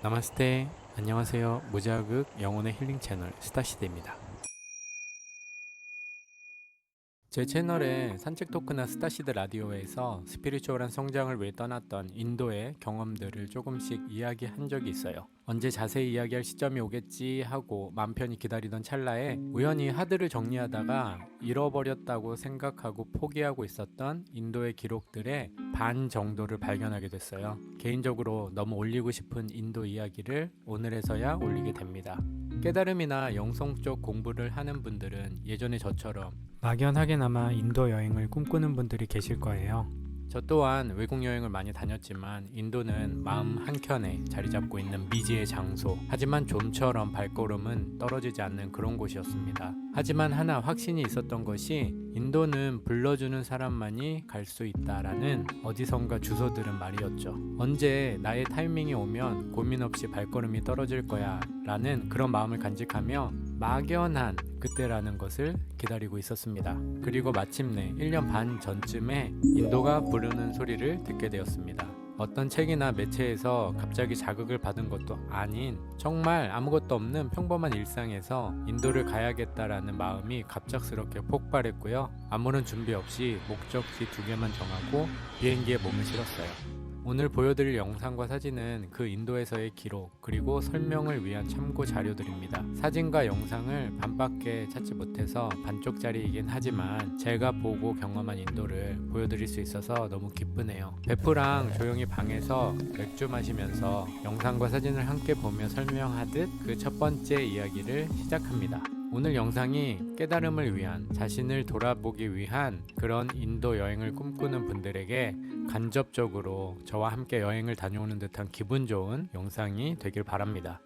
나마스테 안녕하세요. 무자극 영혼의 힐링 채널 스타시대입니다 제 채널에 산책 토크나 스타시드 라디오에서 스피리추얼한 성장을 위해 떠났던 인도의 경험들을 조금씩 이야기한 적이 있어요 언제 자세히 이야기할 시점이 오겠지 하고 맘 편히 기다리던 찰나에 우연히 하드를 정리하다가 잃어버렸다고 생각하고 포기하고 있었던 인도의 기록들의 반 정도를 발견하게 됐어요. 개인적으로 너무 올리고 싶은 인도 이야기를 오늘에서야 올리게 됩니다. 깨달음이나 영성 쪽 공부를 하는 분들은 예전에 저처럼 막연하게나마 인도 여행을 꿈꾸는 분들이 계실 거예요. 저 또한 외국 여행을 많이 다녔지만 인도는 마음 한켠에 자리 잡고 있는 미지의 장소. 하지만 좀처럼 발걸음은 떨어지지 않는 그런 곳이었습니다. 하지만 하나 확신이 있었던 것이 인도는 불러주는 사람만이 갈 수 있다라는 어디선가 주워들은 말이었죠. 언제 나의 타이밍이 오면 고민 없이 발걸음이 떨어질 거야 라는 그런 마음을 간직하며 막연한 그때라는 것을 기다리고 있었습니다. 그리고 마침내 1년 반 전쯤에 인도가 부르는 소리를 듣게 되었습니다. 어떤 책이나 매체에서 갑자기 자극을 받은 것도 아닌 정말 아무것도 없는 평범한 일상에서 인도를 가야겠다라는 마음이 갑작스럽게 폭발했고요. 아무런 준비 없이 목적지 두 개만 정하고 비행기에 몸을 실었어요. 오늘 보여드릴 영상과 사진은 그 인도에서의 기록 그리고 설명을 위한 참고 자료들입니다. 사진과 영상을 반밖에 찾지 못해서 반쪽짜리이긴 하지만 제가 보고 경험한 인도를 보여드릴 수 있어서 너무 기쁘네요. 베프랑 조용히 방에서 맥주 마시면서 영상과 사진을 함께 보며 설명하듯 그 첫 번째 이야기를 시작합니다. 오늘 영상이 깨달음을 위한 자신을 돌아보기 위한 그런 인도 여행을 꿈꾸는 분들에게 간접적으로 저와 함께 여행을 다녀오는 듯한 기분 좋은 영상이 되길 바랍니다.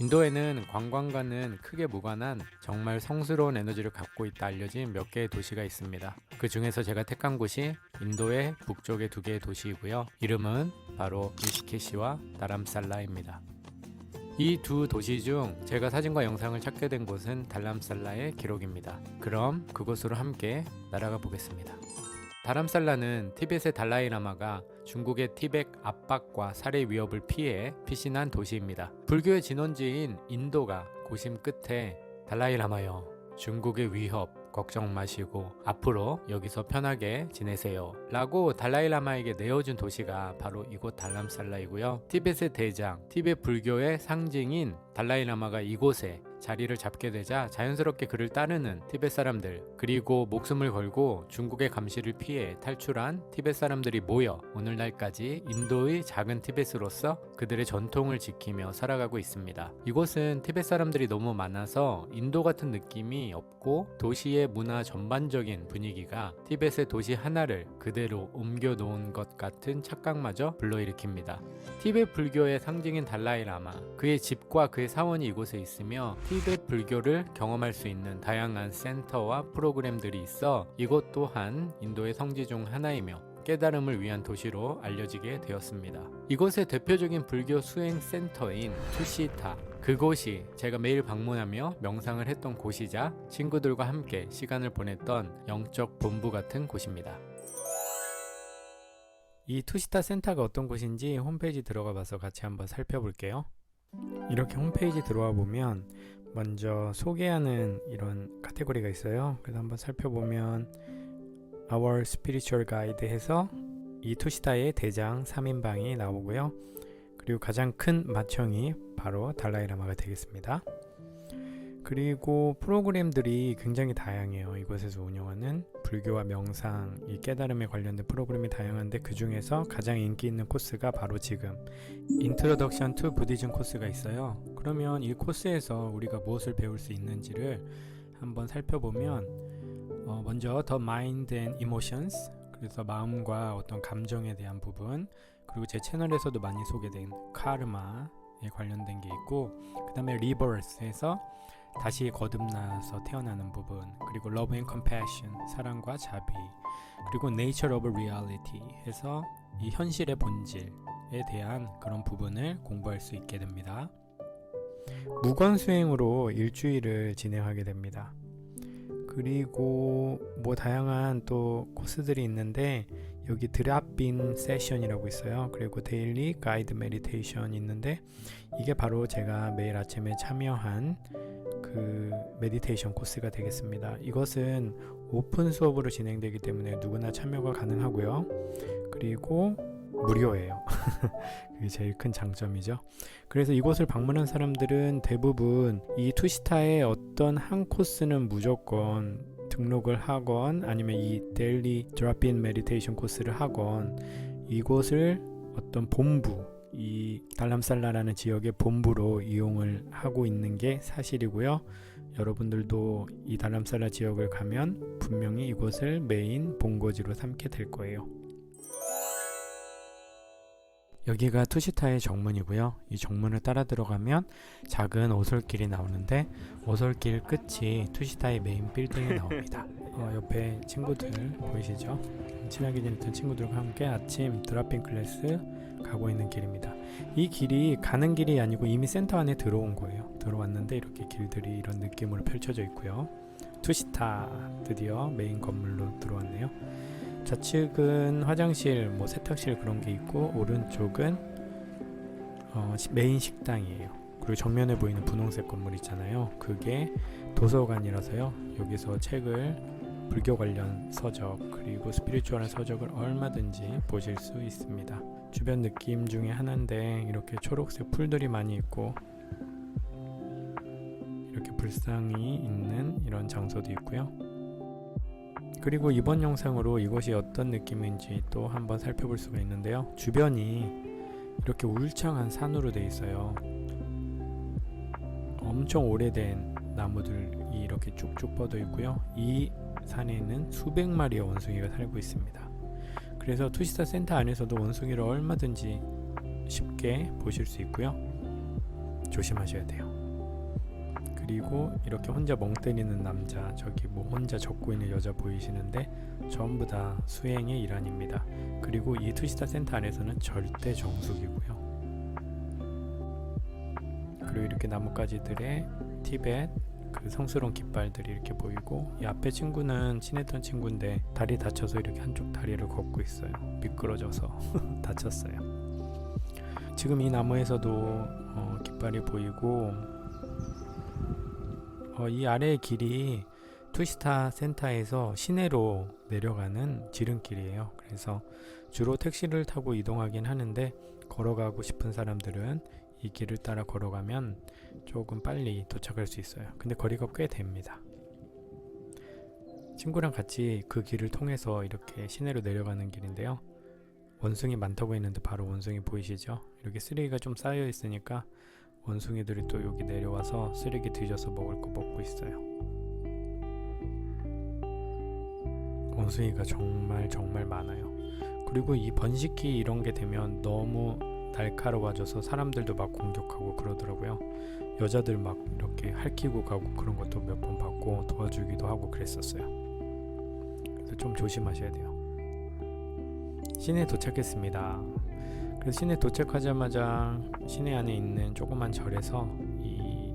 인도에는 관광과는 크게 무관한 정말 성스러운 에너지를 갖고 있다 알려진 몇 개의 도시가 있습니다. 그 중에서 제가 택한 곳이 인도의 북쪽의 두 개의 도시이고요. 이름은 바로 리시케시와 다람살라입니다. 이 두 도시 중 제가 사진과 영상을 찾게 된 곳은 달람살라의 기록입니다. 그럼 그곳으로 함께 날아가 보겠습니다. 다람살라는 티벳의 달라이라마가 중국의 티벳 압박과 살해 위협을 피해 피신한 도시입니다. 불교의 진원지인 인도가 고심 끝에 달라이라마여 중국의 위협 걱정 마시고 앞으로 여기서 편하게 지내세요. 라고 달라이라마에게 내어준 도시가 바로 이곳 달람살라이고요. 티벳의 대장, 티벳 불교의 상징인 달라이라마가 이곳에 자리를 잡게 되자 자연스럽게 그를 따르는 티벳 사람들 그리고 목숨을 걸고 중국의 감시를 피해 탈출한 티벳 사람들이 모여 오늘날까지 인도의 작은 티벳으로서 그들의 전통을 지키며 살아가고 있습니다. 이곳은 티벳 사람들이 너무 많아서 인도 같은 느낌이 없고 도시의 문화 전반적인 분위기가 티벳의 도시 하나를 그대로 옮겨 놓은 것 같은 착각마저 불러일으킵니다. 티벳 불교의 상징인 달라이라마 그의 집과 그의 사원이 이곳에 있으며 티벳 불교를 경험할 수 있는 다양한 센터와 프로그램들이 있어 이곳 또한 인도의 성지 중 하나이며 깨달음을 위한 도시로 알려지게 되었습니다. 이곳의 대표적인 불교 수행 센터인 투시타 그곳이 제가 매일 방문하며 명상을 했던 곳이자 친구들과 함께 시간을 보냈던 영적 본부 같은 곳입니다. 이 투시타 센터가 어떤 곳인지 홈페이지 들어가 봐서 같이 한번 살펴볼게요. 이렇게 홈페이지 들어와 보면 먼저 소개하는 이런 카테고리가 있어요. 그래서 한번 살펴보면 Our Spiritual Guide 해서 이 투시타의 대장 3인방이 나오고요. 그리고 가장 큰 맏형이 바로 달라이라마가 되겠습니다. 그리고 프로그램들이 굉장히 다양해요. 이곳에서 운영하는 불교와 명상, 이 깨달음에 관련된 프로그램이 다양한데 그 중에서 가장 인기 있는 코스가 바로 지금 Introduction to Buddhism 코스가 있어요. 그러면 이 코스에서 우리가 무엇을 배울 수 있는지를 한번 살펴보면 어, 먼저 The Mind and 그래서 마음과 어떤 감정에 대한 부분 그리고 제 채널에서도 많이 소개된 카르마에 관련된 게 있고 그 다음에 리버스에서 다시 거듭나서 태어나는 부분 그리고 love and compassion 사랑과 자비 그리고 nature of reality 해서 이 현실의 본질에 대한 그런 부분을 공부할 수 있게 됩니다. 무건 수행으로 일주일을 진행하게 됩니다. 그리고 뭐 다양한 또 코스들이 있는데 여기 드랍인 세션이라고 있어요. 그리고 데일리 가이드 메디테이션 있는데 이게 바로 제가 매일 아침에 참여한 그 메디테이션 코스가 되겠습니다. 이것은 오픈 수업으로 진행되기 때문에 누구나 참여가 가능하고요. 그리고 무료예요. 그게 제일 큰 장점이죠. 그래서 이곳을 방문한 사람들은 대부분 이 투시타의 어떤 한 코스는 무조건 등록을 하건 아니면 이 데일리 드랍인 메디테이션 코스를 하건 이곳을 어떤 본부 이 달람살라라는 지역의 본부로 이용을 하고 있는 게 사실이고요. 여러분들도 이 달람살라 지역을 가면 분명히 이곳을 메인 본거지로 삼게 될 거예요. 여기가 투시타의 정문이고요. 이 정문을 따라 들어가면 작은 오솔길이 나오는데 오솔길 끝이 투시타의 메인 빌딩에 나옵니다. 어, 옆에 친구들 보이시죠? 친하게 지냈던 친구들과 함께 아침 드랍핑 클래스 가고 있는 길입니다. 이 길이 가는 길이 아니고 이미 센터 안에 들어온 거예요. 들어왔는데 이렇게 길들이 이런 느낌으로 펼쳐져 있고요. 투시타 드디어 메인 건물로 들어왔네요. 좌측은 화장실, 뭐 세탁실 그런 게 있고 오른쪽은 어, 시- 메인 식당이에요. 그리고 정면에 보이는 분홍색 건물 있잖아요. 그게 도서관이라서요. 여기서 책을 불교 관련 서적 그리고 스피리추얼한 서적을 얼마든지 보실 수 있습니다. 주변 느낌 중에 하나인데 이렇게 초록색 풀들이 많이 있고 이렇게 불상이 있는 이런 장소도 있고요. 그리고 이번 영상으로 이곳이 어떤 느낌인지 또 한번 살펴볼 수가 있는데요. 주변이 이렇게 울창한 산으로 되어 있어요. 엄청 오래된 나무들이 이렇게 쭉쭉 뻗어 있고요. 이 산에는 수백 마리의 원숭이가 살고 있습니다. 그래서 투시타 센터 안에서도 원숭이를 얼마든지 쉽게 보실 수 있고요. 조심하셔야 돼요. 그리고 이렇게 혼자 멍 때리는 남자, 저기 뭐 혼자 적고 있는 여자 보이시는데 전부 다 수행의 일환입니다. 그리고 이 투시타 센터 안에서는 절대 정숙이고요. 그리고 이렇게 나뭇가지들의 티벳 그 성스러운 깃발들이 이렇게 보이고 이 앞에 친구는 친했던 친구인데 다리 다쳐서 이렇게 한쪽 다리를 걷고 있어요. 미끄러져서 다쳤어요. 지금 이 나무에서도 어, 깃발이 보이고 어, 이 아래의 길이 투시타 센터에서 시내로 내려가는 지름길이에요. 그래서 주로 택시를 타고 이동하긴 하는데 걸어가고 싶은 사람들은 이 길을 따라 걸어가면 조금 빨리 도착할 수 있어요. 근데 거리가 꽤 됩니다. 친구랑 같이 그 길을 통해서 이렇게 시내로 내려가는 길인데요. 원숭이 많다고 했는데 바로 원숭이 보이시죠? 이렇게 쓰레기가 좀 쌓여 있으니까 원숭이들이 또 여기 내려와서 쓰레기 뒤져서 먹을 거 먹고 있어요. 원숭이가 정말 정말 많아요. 그리고 이 번식기 이런 게 되면 너무 날카로워져서 사람들도 막 공격하고 그러더라고요. 여자들 막 이렇게 핥히고 가고 그런 것도 몇 번 봤고 도와주기도 하고 그랬었어요. 그래서 좀 조심하셔야 돼요. 시내 도착했습니다. 그래서 시내 도착하자마자 시내 안에 있는 조그만 절에서 이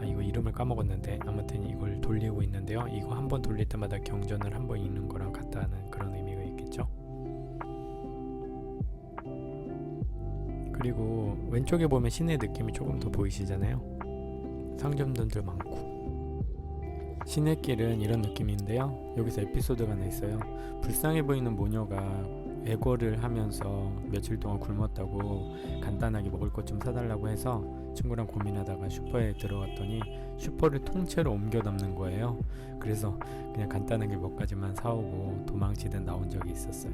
아, 이거 이름을 까먹었는데 아무튼 이걸 돌리고 있는데요. 이거 한 번 돌릴 때마다 경전을 한 번 읽는 거랑 같다는 그런 의미가 있겠죠. 그리고 왼쪽에 보면 시내 느낌이 조금 더 보이시잖아요. 상점들도 많고. 시내길은 이런 느낌인데요. 여기서 에피소드가 하나 있어요. 불쌍해 보이는 모녀가 애고를 하면서 며칠 동안 굶었다고 간단하게 먹을 것 좀 사달라고 해서 친구랑 고민하다가 슈퍼에 들어갔더니 슈퍼를 통째로 옮겨 담는 거예요. 그래서 그냥 간단하게 몇 가지만 사오고 도망치듯 나온 적이 있었어요.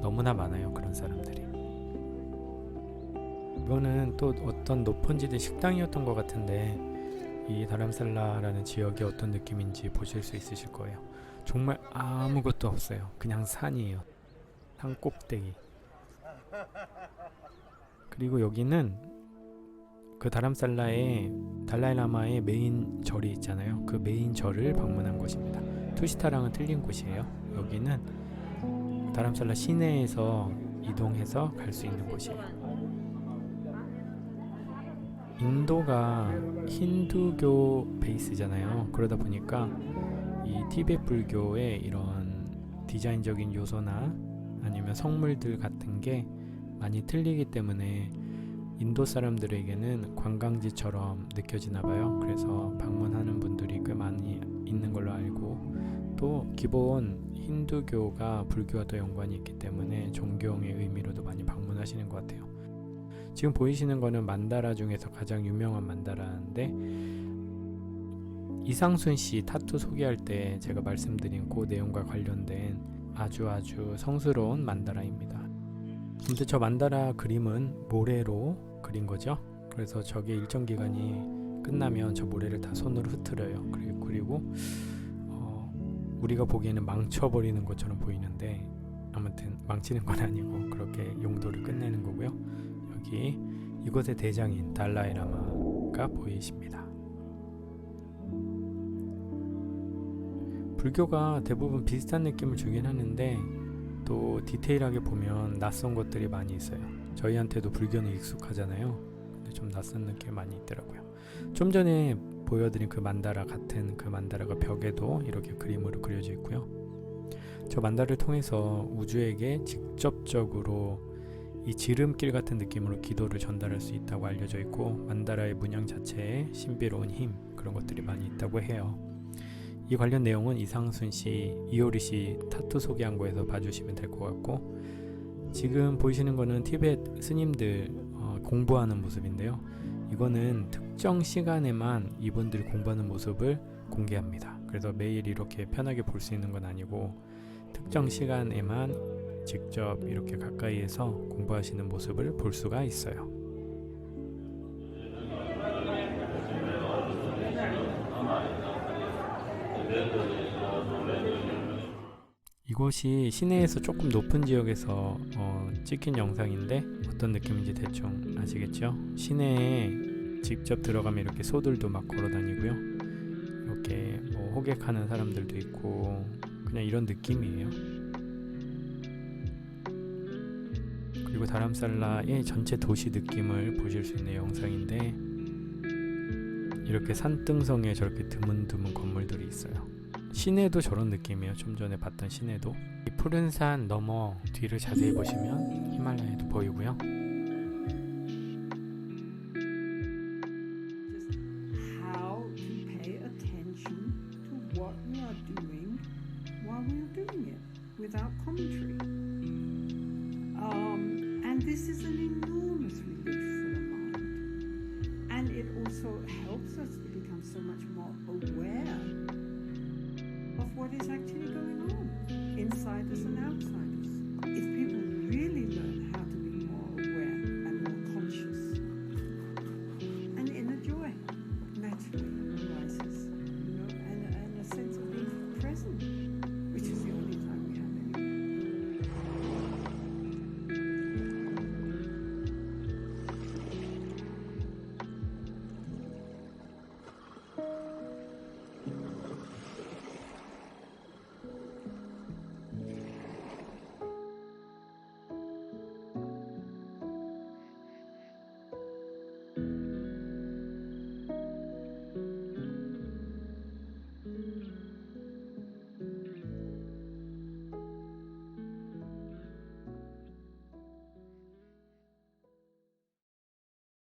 너무나 많아요 그런 사람들이. 이거는 또 어떤 높은 지대 식당이었던 것 같은데 이 다람살라라는 지역이 어떤 느낌인지 보실 수 있으실 거예요. 정말 아무것도 없어요. 그냥 산이에요. 산 꼭대기. 그리고 여기는 그 다람살라의 달라이라마의 메인 절이 있잖아요. 그 메인 절을 방문한 곳입니다. 투시타랑은 틀린 곳이에요. 여기는 다람살라 시내에서 이동해서 갈 수 있는 곳이에요. 인도가 힌두교 베이스잖아요. 그러다 보니까 이 티베트 불교의 이런 디자인적인 요소나 아니면 성물들 같은 게 많이 틀리기 때문에 인도 사람들에게는 관광지처럼 느껴지나 봐요. 그래서 방문하는 분들이 꽤 많이 있는 걸로 알고 또 기본 힌두교가 불교와 더 연관이 있기 때문에 존경의 의미로도 많이 방문하시는 것 같아요. 지금 보이시는 거는 만다라 중에서 가장 유명한 만다라인데 이상순 씨 타투 소개할 때 제가 말씀드린 그 내용과 관련된 아주 아주 성스러운 만다라입니다. 근데 저 만다라 그림은 모래로 그린 거죠. 그래서 저게 일정 기간이 끝나면 저 모래를 다 손으로 흐트려요. 그리고, 어, 우리가 보기에는 망쳐버리는 것처럼 보이는데 아무튼 망치는 건 아니고 그렇게 용도를 끝내는 거고요. 여기 이곳의 대장인 달라이라마가 보이십니다. 불교가 대부분 비슷한 느낌을 주긴 하는데 또 디테일하게 보면 낯선 것들이 많이 있어요. 저희한테도 불교는 익숙하잖아요. 근데 좀 낯선 느낌이 많이 있더라고요. 좀 전에 보여드린 그 만다라 같은 그 만다라가 벽에도 이렇게 그림으로 그려져 있고요. 저 만다를 통해서 우주에게 직접적으로 이 지름길 같은 느낌으로 기도를 전달할 수 있다고 알려져 있고 만다라의 문양 자체에 신비로운 힘 그런 것들이 많이 있다고 해요. 이 관련 내용은 이상순 씨, 이효리 씨 타투 소개한 거에서 봐주시면 될 것 같고 지금 보이시는 거는 티베트 스님들 어, 공부하는 모습인데요. 이거는 특정 시간에만 이분들이 공부하는 모습을 공개합니다. 그래서 매일 이렇게 편하게 볼 수 있는 건 아니고 특정 시간에만 직접 이렇게 가까이에서 공부하시는 모습을 볼 수가 있어요. 이곳이 시내에서 조금 높은 지역에서 어, 찍힌 영상인데 어떤 느낌인지 대충 아시겠죠? 시내에 직접 들어가면 이렇게 소들도 막 걸어 다니고요. 이렇게 뭐 호객하는 사람들도 있고 그냥 이런 느낌이에요. 그리고 다람살라의 전체 도시 느낌을 보실 수 있는 영상인데 이렇게 산등성에 저렇게 드문드문 건물들이 있어요. 시내도 저런 느낌이에요. 좀 전에 봤던 시내도 이 푸른 산 너머 뒤를 자세히 보시면 히말라야도 보이고요. inside this an outside.